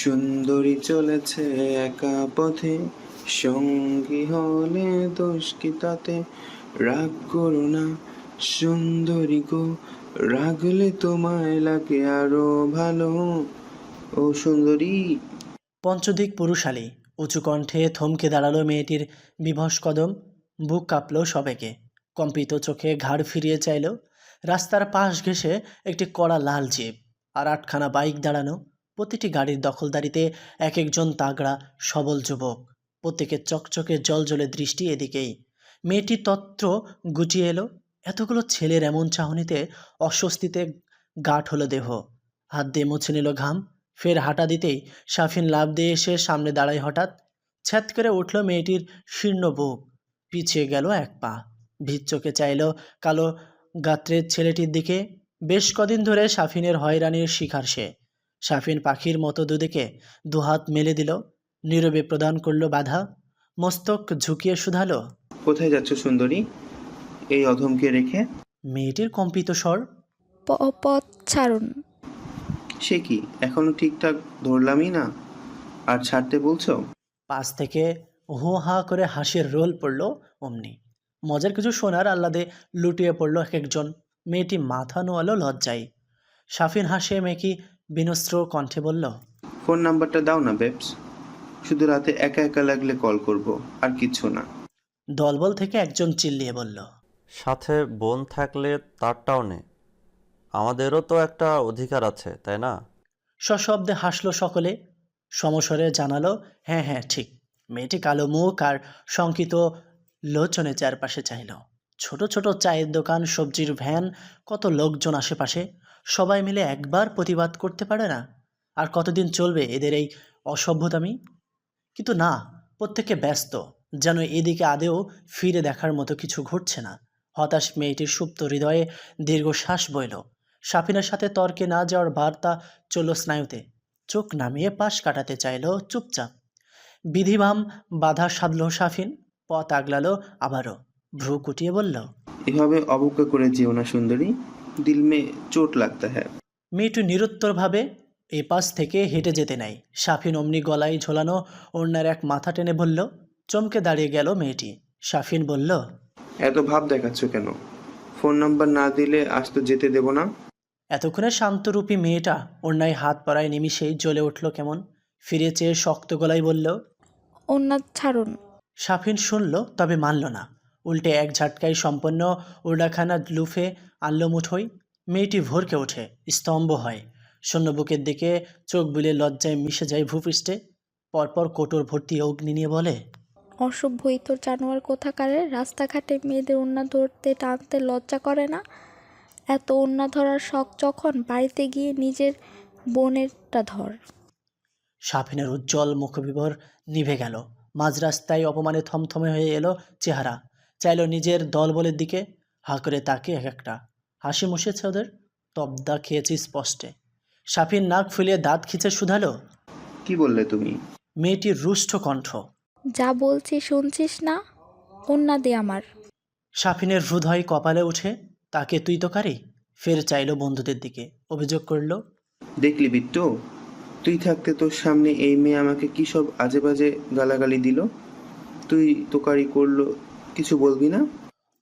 সুন্দরী চলেছে একা পথে, সঙ্গী হলে দোষ কি তাতে? রাগ করো না, সুন্দরী গো, রাগলে তোমায় লাগে আরও ভালো। ও সুন্দরী। পঞ্চদিক পুরুষালী, উঁচু কণ্ঠে থমকে দাঁড়াল মেয়েটির বিভস কদম। বুক কাঁপল সবেকে কম্পিত চোখে ঘাড় ফিরিয়ে চাইল। রাস্তার পাশ ঘেঁষে একটি কড়া লাল জিপ, আর আটখানা বাইক দাঁড়ানো। প্রতিটি গাড়ির দখলদারিতে এক একজন তাগড়া, সবল যুবক। প্রত্যেকের চকচকে জলজলে দৃষ্টি এদিকেই। মেয়েটি তত্ত্ব গুটিয়ে এলো। এতগুলো ছেলের এমন চাহনিতে অস্বস্তিতে গাঠ হলো দেহ। হাত দিয়ে মুছে নিল ঘাম। ফের হাঁটা দিতেই সাফিন লাভ দিয়ে এসে সামনে দাঁড়ায় হঠাৎ। ছ্যাত করে উঠল মেয়েটির শীর্ণ বুক। পিছিয়ে গেল এক পা। ভিত চোখে চাইল কালো গাত্রের ছেলেটির দিকে। বেশ কদিন ধরে সাফিনের হয়রানির শিকার সে। সাফিন পাখির মতো দুদিকে দুহাত মেলে দিল। নীরবে প্রদান করল বাধা। মস্তক ঝুঁকিয়ে শুধালো। কোথায় যাচ্ছ সুন্দরী? এই অধমকে রেখে? মেয়েটির কম্পিত স্বর। প- পথ ছাড়ুন। সে কি? এখনও ঠিকঠাক ধরলামই না? আর ছাড়তে বলছো? পাশ থেকে হু হা করে হাসির রোল পড়ল অমনি। মজার কিছু শোনার আহ্লাদে লুটিয়ে পড়ল এক একজন। মেয়েটি মাথা নোয়ালো লজ্জায়। সাফিন হাসে মেকি বিনস্ত্র কণ্ঠে বলল ফোন নাম্বারটা দাও না বেবস। শুধু রাতে একা একা লাগলে কল করব আর কিছু না। দলবল থেকে একজন চিল্লিয়ে বলল সাথে বোন থাকলে তারটাও নে। আমাদেরও তো একটা অধিকার আছে তাই না? সশব্দে হাসলো সকলে। সমস্বরে জানালো হ্যাঁ হ্যাঁ ঠিক। মেয়েটি কালো মুখ আর শঙ্কিত লোচনে চারপাশে চাইল। ছোট ছোট চায়ের দোকান সবজির ভ্যান কত লোকজন আশেপাশে। সবাই মিলে একবার প্রতিবাদ করতে পারে না। আর কতদিন চলবে এদের এই অসভ্যতামি কিন্তু না, প্রত্যেকে ব্যস্ত, যেন এদিকে আদেও ফিরে দেখার মতো কিছু ঘটছে না। হতাশ মেয়েটির সুপ্ত হৃদয়ে দীর্ঘশ্বাস বইল। সাফিনার সাথে তর্কে না যাওয়ার বার্তা চলল স্নায়ুতে। চোখ নামিয়ে পাশ কাটাতে চাইল চুপচাপ। বিধিবাম বাধা সাধল সাফিন, পথ আগলালো আবারও। ভ্রু কুটিয়ে বলল, এভাবে অবজ্ঞা করে যেও না সুন্দরী। দিল মে চোট লাগতা হ্যাঁ মেয়েটু নিরুত্তরভাবে এ পাশ থেকে হেঁটে যেতে নাই। সাফিন অমনি গলায় ঝোলানো অন্যার এক মাথা টেনে বলল চমকে দাঁড়িয়ে গেল মেয়েটি। সাফিন বলল এত ভাব দেখাচ্ছ কেন? ফোন নাম্বার না দিলে আজ তো যেতে দেব না? এতক্ষণে শান্তরূপী মেয়েটা অন্যায় হাত পড়ায় নিমিষেই জ্বলে উঠল কেমন। ফিরে চেয়ে শক্ত গলায় বলল ওনার ছাড়ুন। সাফিন শুনল তবে মানল না। উল্টে এক ঝাটকায় সম্পন্ন ওডাখানা লুফে আনল মুঠোই মেয়েটি ভরকে ওঠে স্তম্ভ হয়। শূন্য বুকের দিকে চোখ বুলে লজ্জায় মিশে যায় ভূপৃষ্ঠে। পরপর কোটর ভর্তি অগ্নি নিয়ে বলে অসভ্য ইতর জানোয়ার কোথাকারে রাস্তাঘাটে মেয়েদের ওন্না ধরতে টানতে লজ্জা করে না? এত ওন্না ধরার শখ যখন বাড়িতে গিয়ে নিজের বোনেরটা ধর। সাফিনের উজ্জ্বল মুখবিবর নিভে গেল। মাঝ রাস্তায় অপমানে থমথমে হয়ে এলো চেহারা। চাইল নিজের দলবলের দিকে হা করে তাকে এক একটা। হাসি মুশেছে ওদের তবদা খেয়েছি স্পষ্টে। সাফিন নাক ফুলিয়ে দাঁত খিচে শুধালো কি বললে তুমি? মেয়েটির রুষ্ট কণ্ঠ। যা বলছি শুনছিস না? ওন্না দে আমার। সাফিনের হৃদয় কপালে উঠে তাকে তুই তো কারি? ফের চাইলো বন্ধুদের দিকে। অভিযোগ করল দেখলি বিট্টু তুই থাকতে তোর সামনে এই মেয়ে আমাকে কি সব আজে বাজে গালাগালি দিল? তুই তোকারি করল কিছু বলবি না?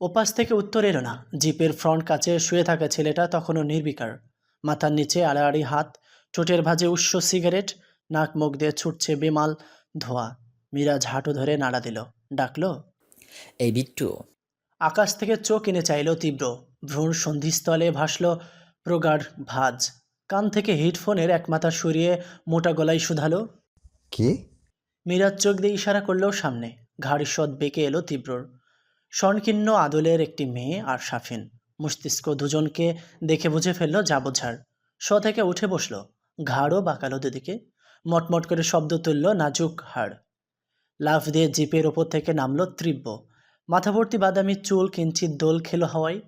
ওপাশ থেকে উত্তর এলো না। জিপের ফ্রন্ট কাছে শুয়ে থাকা ছেলেটা তখনও নির্বিকার। মাথার নিচে আড়াআড়ি হাত ঠোঁটের ভাজে উষ্ণ সিগারেট নাক মুখ দিয়ে ছুটছে বেমাল ধোয়া। মিরাজ হাঁটু ধরে নাড়া দিল। ডাকলো এই বিট্টু। আকাশ থেকে চোখ এনে চাইল তীব্র। ভ্রূণ সন্ধিস্থলে ভাসল প্রগাঢ় ভাজ। কান থেকে হেডফোনের এক মাথা সরিয়ে মোটা গলায় শুধালো কি? মিরাজ চোখ দিয়ে ইশারা করলেও সামনে। ঘাড় সদ বেঁকে এলো তীব্রর। স্বর্ণকীর্ণ আদলের একটি মেয়ে আর সাফিন মস্তিষ্ক দুজনকে দেখে বুঝে ফেলল যা বোঝার শ থেকে উঠে বসল, ঘাড়ও বাঁকালো দুদিকে। মটমট করে শব্দ তুলল নাজুক হাড়। লাফ দিয়ে জিপের ওপর থেকে নামলো তীব্র। মাথা ভর্তি বাদামি চুল কিঞ্চিত দোল খেলো হাওয়ায়।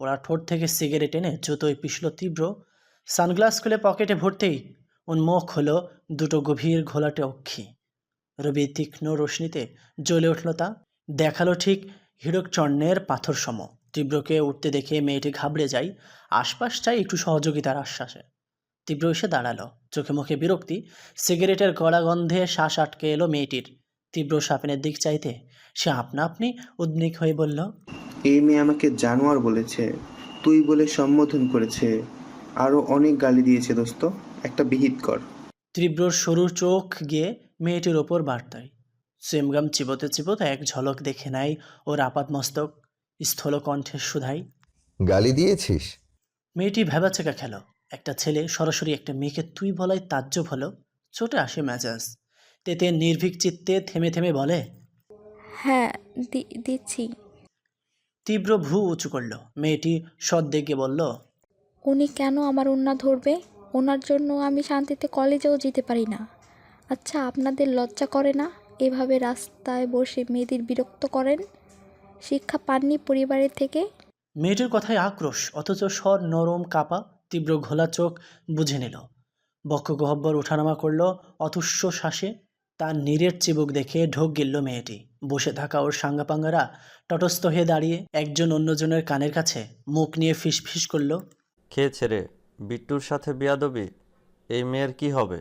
পোড়া ঠোঁট থেকে সিগারেট এনে জুতোয় পিষল তীব্র। সানগ্লাস খুলে পকেটে ভরতেই উন্মুখ হলো দুটো গভীর ঘোলাটে অক্ষী। রবি তীক্ষ্ণ রশ্মিতে জ্বলে উঠল তা। দেখাল ঠিক হিরকচন্নের পাথর সম তীব্রকে উঠতে দেখে মেয়েটি ঘাবড়ে যায় আশপাশ চাই একটু সহযোগিতার আশ্বাসে। তীব্র এসে দাঁড়াল। চোখে মুখে বিরক্তি সিগারেটের গলা গন্ধে শ্বাস আটকে এলো মেয়েটির। তীব্র সাপিনের দিক চাইতে সে আপনা আপনি উদ্বিগ্ন হয়ে বলল এই মেয়ে আমাকে জানোয়ার বলেছে তুই বলে সম্বোধন করেছে আরও অনেক গালি দিয়েছে দোস্ত একটা বিহিত কর। তীব্রর সরু চোখ গিয়ে মেয়েটির ওপর বার্তায় সুইমগাম চিবোতে চিবোতে এক ঝলক দেখে নেয় ওর আপাত মস্তক স্থল কণ্ঠের সুধাই গালি দিয়েছিস? মেয়েটি ভেবাচেকা খেল। একটা ছেলে সরাসরি একটা মেয়েকে তুই বলাই তাজ্জব হলো। চোটে আসে মেজাজ। তেতে নির্ভীক চিত্তে থেমে থেমে বলে হ্যাঁ দি- দিচ্ছি। তীব্র ভ্রু উঁচু করল। মেয়েটি সদ্দেগে বলল উনি কেন আমার উন্না ধরবে? ওনার জন্য আমি শান্তিতে কলেজেও যেতে পারি না। আচ্ছা আপনাদের লজ্জা করে না? এভাবে রাস্তায় বসে মেয়েদের বিরক্ত করেন। শিক্ষা পাননি পরিবারের থেকে। মেয়েটির কথায় আক্রোশ অথচ স্বর নরম কাপা তীব্র ঘোলা চোখ বুঝে নিল। বক্ষ গহব্বর ওঠানামা করল অতুষ্য শ্বাসে তার নীরের চিবুক দেখে ঢোক গিলল মেয়েটি। বসে থাকা ওর সাঙ্গাপাঙ্গারা তটস্থ হয়ে দাঁড়িয়ে একজন অন্যজনের কানের কাছে মুখ নিয়ে ফিসফিস করল। খেয়েছে রে বিট্টুর সাথে বিয়াদবি? এই মেয়ের কি হবে?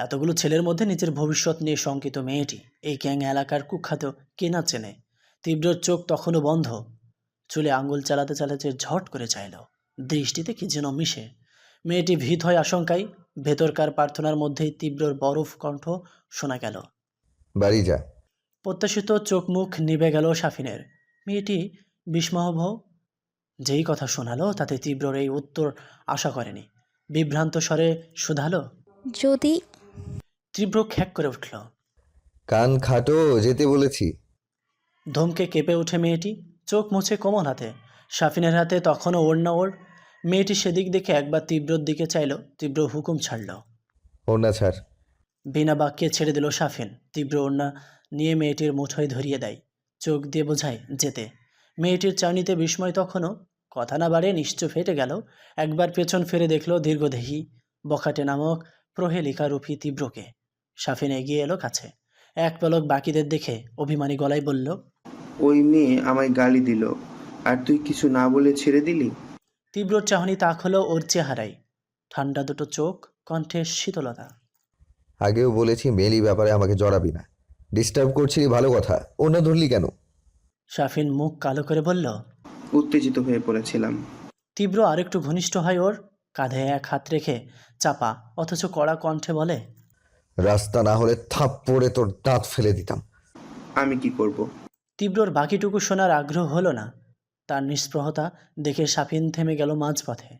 এতগুলো ছেলের মধ্যে নিজের ভবিষ্যৎ নিয়ে শঙ্কিত মেয়েটি। এই গ্যাং এলাকার কুখ্যাত কে না চেনে। তীব্রর চোখ তখনও বন্ধ। চুলে আঙ্গুল চালাতে চালাতে ঝট করে চাইল। দৃষ্টিতে কি যেন মিশে। মেয়েটি ভীত হয় আশঙ্কায় ভেতরকার প্রার্থনার মধ্যেই তীব্রর বরফ কণ্ঠ শোনা গেল। বাড়ি যা। প্রত্যাশিত চোখ মুখ নিভে গেল সাফিনের। মেয়েটি বিস্মহভ যেই কথা শোনালো তাতে তীব্রর এই উত্তর আশা করেনি। বিভ্রান্ত স্বরে শুধালো যদি তীব্র খ্যাক করে উঠল। কান খাটো যেতে বলেছি। ধমকে কেঁপে ওঠে মেয়েটি। চোখ মুছে কোমল হাতে। সাফিনের হাতে তখনও ওড়না ওর মেয়েটি সেদিক দেখে একবার তীব্রর দিকে চাইল তীব্র হুকুম ছাড়ল। ওড়না ছাড়। বিনা বাক্যে ছেড়ে দিল সাফিন তীব্র ওড়না নিয়ে মেয়েটির মুঠোয় ধরিয়ে দেয়। চোখ দিয়ে বোঝায় যেতে। মেয়েটির চাউনিতে বিস্ময় তখনও কথা না বাড়ে নিশ্চয় ফেটে গেল। একবার পেছন ফিরে দেখল দীর্ঘদেহী বখাটে নামক প্রহেলিকা রূপী তীব্রকে। সাফিন এগিয়ে এলো কাছে। এক পলক বাকিদের দেখে অভিমানী গলায় বলল ওই মেয়ে আমায় গালি দিল। আর তুই কিছু না বলে ছেড়ে দিলি? তীব্র চাহনি তাক হলো ওর চেহারায়। ঠান্ডা দুটো চোখ কণ্ঠে শীতলতা। আগেও বলেছি মেলি ব্যাপারে আমাকে জড়াবি না। ডিস্টার্ব করছিলি ভালো কথা অন্য ধরলি কেন? শাফিন মুখ কালো করে বলল উত্তেজিত হয়ে পড়েছিলাম। তীব্র আরেকটু ঘনিষ্ঠ হয় ওর কাঁধে এক হাত রেখে চাপা অথচ কড়া কণ্ঠে বলে রাস্তা না হলে থাপ পড়ে তোর দাঁত ফেলে দিতাম। আমি কি করব। তীব্রর বাকিটুকু শোনার আগ্রহ হলো না। তার নিষ্প্রহতা দেখে সাফিন থেমে গেল মাঝপথে।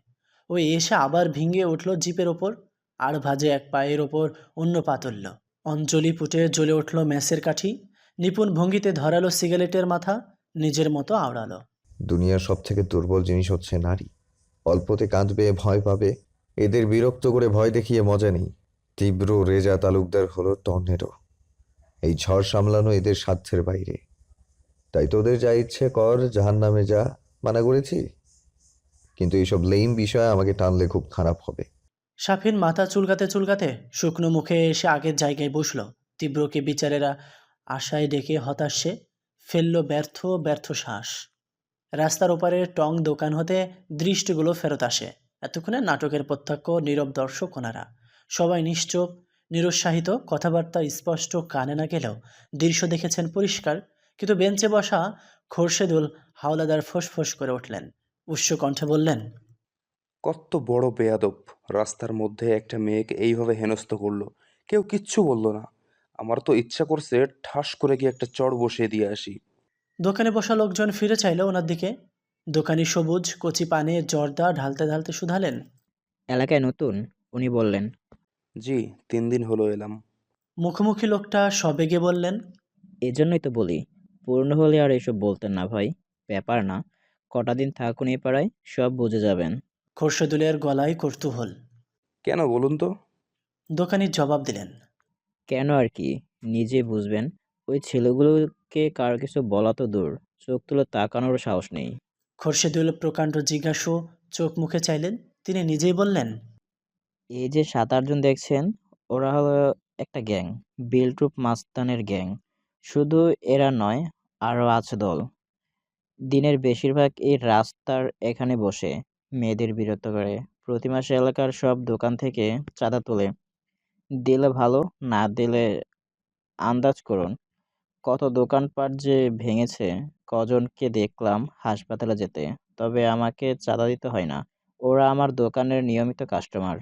ও এসে আবার ভিঙে উঠল জিপের ওপর আর ভাজে এক পায়ের ওপর অন্য পা তুলল। অঞ্জলি পুটে জ্বলে উঠল ম্যাসের কাঠি। নিপুণ ভঙ্গিতে ধরালো সিগারেটের মাথা নিজের মতো আওড়ালো। দুনিয়ার সব থেকে দুর্বল জিনিস হচ্ছে নারী। অল্পতে কাঁদবে ভয় পাবে। এদের বিরক্ত করে ভয় দেখিয়ে মজা নেই। তীব্র রেজা তালুকদার হলো টর্নেডো। এই ঝড় সামলানো এদের সাধ্যের বাইরে। তাই তোদের যা ইচ্ছে কর জাহান নামে যা, মানা করেছি। কিন্তু এইসব লেইম বিষয় আমাকে টানলে খুব খারাপ হবে। সাফিন মাথা চুলকাতে চুলকাতে শুকনো মুখে এসে আগের জায়গায় বসল। তীব্রকে বিচারেরা আশায় ডেকে হতাশে ফেলল ব্যর্থ ব্যর্থ শ্বাস। রাস্তার ওপারে টং দোকান হতে দৃষ্টিগুলো ফেরত আসে। এতক্ষণে নাটকের প্রত্যক্ষ, নীরব দর্শক ওনারা। সবাই নিশ্চোপ নিরুৎসাহিত কথাবার্তা স্পষ্ট কানে না গেলেও দৃশ্য দেখেছেন পরিষ্কার কিন্তু বেঞ্চে বসা খোরশেদুল হাওলাদার ফোঁস করে উঠলেন। উচ্চ কণ্ঠে বললেন কত বড় বেয়াদব। রাস্তার মধ্যে একটা মেয়েকে এইভাবে হেনস্থ করল। কেউ কিচ্ছু বলল না। আমার তো ইচ্ছা করছে ঠাস করে গিয়ে একটা চড় বসিয়ে দিয়ে আসি। দোকানে বসা লোকজন ফিরে চাইল ওনার দিকে। দোকানি সবুজ কচি পানে জর্দা ঢালতে ঢালতে শুধালেন। এলাকায় নতুন উনি বললেন জি তিন দিন হলো এলাম। মুখোমুখি লোকটা সবেগে বললেন এজন্যই তো বলি পুরনো হলে আর এসব বলতেন না ভাই ব্যাপার না। কটা দিন থাকুন এই পাড়ায় সব বুঝে যাবেন। খোরশেদুলের গলায় কৌতূহল কেন বলুন তো? দোকানি জবাব দিলেন কেন আর কি নিজে বুঝবেন ওই ছেলেগুলোকে কার কিছু বলা তো দূর চোখ তুলে তাকানোর সাহস নেই। খোরশেদুল প্রকাণ্ড জিজ্ঞাসু চোখ মুখে চাইলেন তিনি নিজেই বললেন? এই যে সাত আটজন দেখছেন, ওরা হলো একটা গ্যাং, বিলটুপ মাস্তানের গ্যাং। শুধু এরা নয় আরও আছে দল। দিনের বেশিরভাগ এই রাস্তার এখানে বসে, মেয়েদের বিরক্ত করে। প্রতি মাসে এলাকার সব দোকান থেকে চাঁদা তোলে। দিলে ভালো, না দিলে আন্দাজ করুন। কত দোকানপাট যে ভেঙেছে, কজনকে দেখলাম হাসপাতালে যেতে। তবে আমাকে চাঁদা দিতে হয় না। ওরা আমার দোকানের নিয়মিত কাস্টমার।